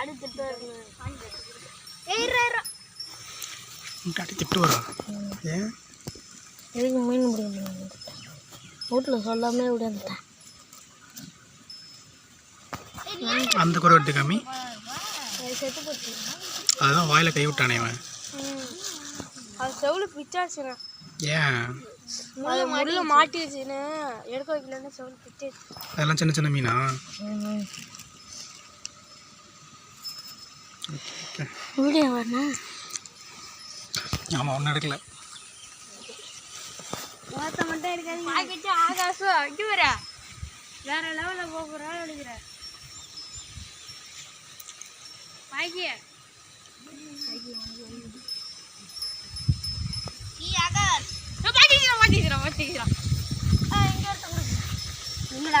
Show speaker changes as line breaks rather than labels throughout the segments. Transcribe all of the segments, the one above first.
Daddy திட்டுவாரு
daddy திட்டு வரா ஏன்?
எதுக்கு மீன் முடியும் வீட்டில் சொல்லாமே விடாந்துட்டேன்
அந்த குறை எடுத்து காமி
போச்சு
அதுதான் வாயில் கை விட்டானே இவன்.
அது செவுளு பிச்சாச்சுண்ணே.
ஏன்?
முள்ள மாட்டிடுச்சுன்னு எடுக்க வைக்கலன்னு செவுளு பிச்சிருச்சு
அதெல்லாம் சின்ன சின்ன மீனா?
வீடியோ வரணும்.
ஆமாம் ஒன்றும் எடுக்கல.
வார்த்தை மட்டும் இருக்காது பாக்கிட்டு ஆகாசம் அங்கே வர வேற லெவலில் போக போகிறா எடுக்கிற பாக்கிய மாட்டிக்கிறோம் மாட்டிக்கிறோம் மாட்டிக்கிறோம் ஆனா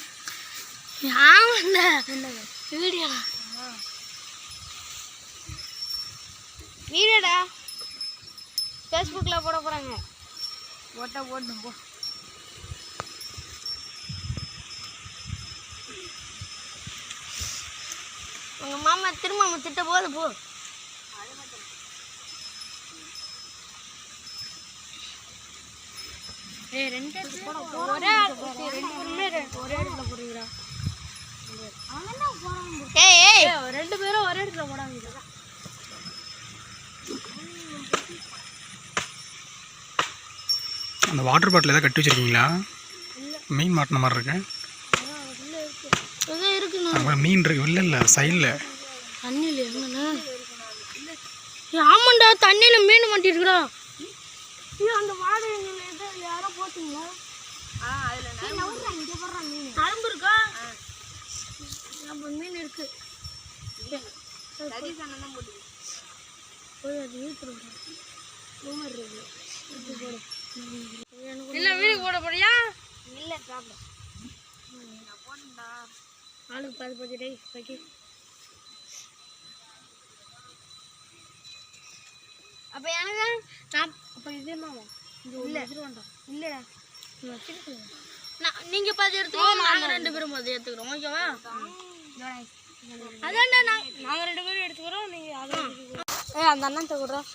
வீடியோ. வீடியோடா. ஃபேஸ்புக்கில் போட போகிறாங்க போட்டா போட்டு போ. உங்கள் மாமா திரும்ப நம்ம திட்ட போது போ. ரெண்டு பேருமே ஒரே இடத்துல போடுறீங்களா ஏய் ஏய் ரெண்டு பேரும் ஒரே இடத்துல போடாதீங்க
அந்த வாட்டர் பாட்டில் ஏதாவது கட்டி வச்சிருக்கீங்களா? மீன் மாட்டின மாதிரி இருக்கு. அப்புறம் மீன் இருக்கு. இல்லை இல்லை சைடில்
தண்ணியில் எங்கண்ணா? ஆமாண்டா தண்ணியில் மீன் மாட்டிருக்குடா. அந்த வாடை எது யாரோ போட்டுங்களா? நரம்பு இருக்கா நம்ம மீன். இருக்கு. இல்ல வீடு போட போறியா? இல்ல சாப்பிட. ஆளுக்கு பாதி பாதி டேய் வைக்கி அப்ப எனக்கு நான் அப்ப இது என்னவா இல்ல. எடுத்துருவாண்டா இல்ல நான் நீங்க பாதி எடுத்துக்கோ நாங்க ரெண்டு பேரும் பாதி எடுத்துக்கிறோம் ஓகேவா அதான்டா நான் நாங்க ரெண்டு பேரும் எடுத்துக்கிறோம் நீங்க அதை ஏ அந்த அண்ணன் தகுறோம்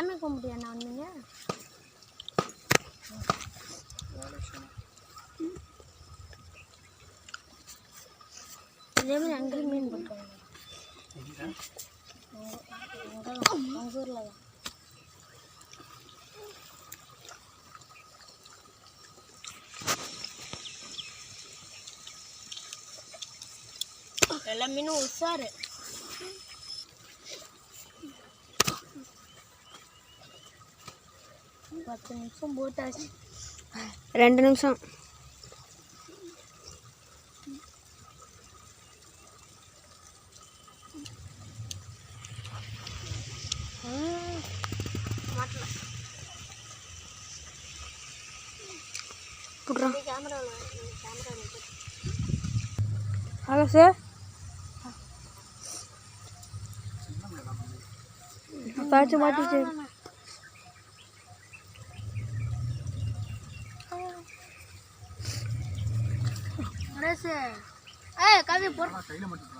சாமி கும்பிட்டு என்ன வந்தீங்க? இதே மாதிரி அங்கேயும் மீன் பண்ணுறாங்க உங்கள் ஊரில் தான் எல்லா மீனும் உஷாரு. பத்து நிமிஷம் போட்டாச்சு. ரெண்டு நிமிஷம். Hello sir. காய்ச்சி மாட்டிச்சு ஏய் கவி போடுற
கையில் மட்டும்.